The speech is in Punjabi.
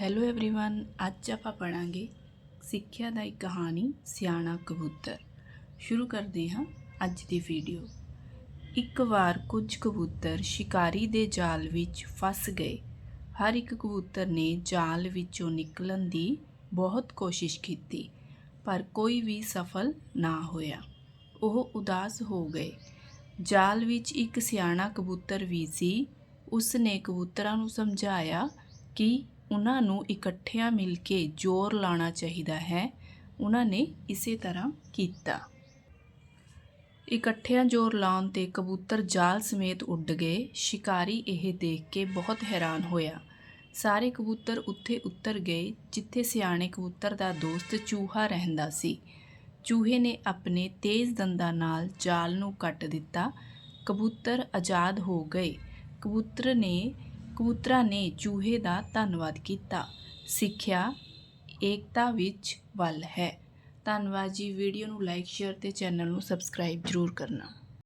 ਹੈਲੋ एवरीवन ਅੱਜ ਆਪਾਂ ਪੜਾਂਗੇ ਸਿੱਖਿਆ ਦਾ ਇੱਕ ਕਹਾਣੀ ਸਿਆਣਾ ਕਬੂਤਰ ਸ਼ੁਰੂ ਕਰਦੇ ਹਾਂ ਅੱਜ ਦੀ ਵੀਡੀਓ ਇੱਕ ਵਾਰ ਕੁਝ ਕਬੂਤਰ ਸ਼ਿਕਾਰੀ ਦੇ ਜਾਲ ਵਿੱਚ ਫਸ ਗਏ ਹਰ ਇੱਕ ਕਬੂਤਰ ਨੇ ਜਾਲ ਵਿੱਚੋਂ ਨਿਕਲਣ ਦੀ ਬਹੁਤ ਕੋਸ਼ਿਸ਼ ਕੀਤੀ ਪਰ ਕੋਈ ਵੀ ਸਫਲ ਨਾ ਹੋਇਆ ਉਹ ਉਦਾਸ ਹੋ ਗਏ ਜਾਲ ਵਿੱਚ ਇੱਕ ਸਿਆਣਾ ਕਬੂਤਰ ਵੀ ਸੀ ਉਸ ਨੇ ਕਬੂਤਰਾਂ ਨੂੰ ਸਮਝਾਇਆ ਕਿ ਉਹਨਾਂ ਨੂੰ ਇਕੱਠਿਆਂ ਮਿਲ ਕੇ ਜ਼ੋਰ ਲਾਉਣਾ ਚਾਹੀਦਾ ਹੈ। ਉਹਨਾਂ ਨੇ ਇਸੇ ਤਰ੍ਹਾਂ ਕੀਤਾ। ਇਕੱਠਿਆਂ ਜ਼ੋਰ ਲਾਉਣ ਤੇ ਕਬੂਤਰ ਜਾਲ ਸਮੇਤ ਉੱਡ ਗਏ। ਸ਼ਿਕਾਰੀ ਇਹ ਦੇਖ ਕੇ ਬਹੁਤ ਹੈਰਾਨ ਹੋਇਆ। ਸਾਰੇ ਕਬੂਤਰ ਉੱਥੇ ਉੱਤਰ ਗਏ, ਜਿੱਥੇ ਸਿਆਣੇ ਕਬੂਤਰ ਦਾ ਦੋਸਤ ਚੂਹਾ ਰਹਿੰਦਾ ਸੀ। ਚੂਹੇ ਨੇ ਆਪਣੇ ਤੇਜ਼ ਦੰਦਾਂ ਨਾਲ ਜਾਲ ਨੂੰ ਕੱਟ ਦਿੱਤਾ। ਕਬੂਤਰ ਆਜ਼ਾਦ ਹੋ ਗਏ। ਕਬੂਤਰ ਨੇ ਕਬੂਤਰਾਂ ਨੇ ਚੂਹੇ ਦਾ ਧੰਨਵਾਦ ਕੀਤਾ। ਸਿੱਖਿਆ ਏਕਤਾ ਵਿੱਚ ਵੱਲ ਹੈ। ਧੰਨਵਾਦ ਜੀ। ਵੀਡੀਓ ਨੂੰ ਲਾਈਕ, ਸ਼ੇਅਰ ਤੇ ਚੈਨਲ ਨੂੰ ਸਬਸਕ੍ਰਾਈਬ ਜ਼ਰੂਰ ਕਰਨਾ।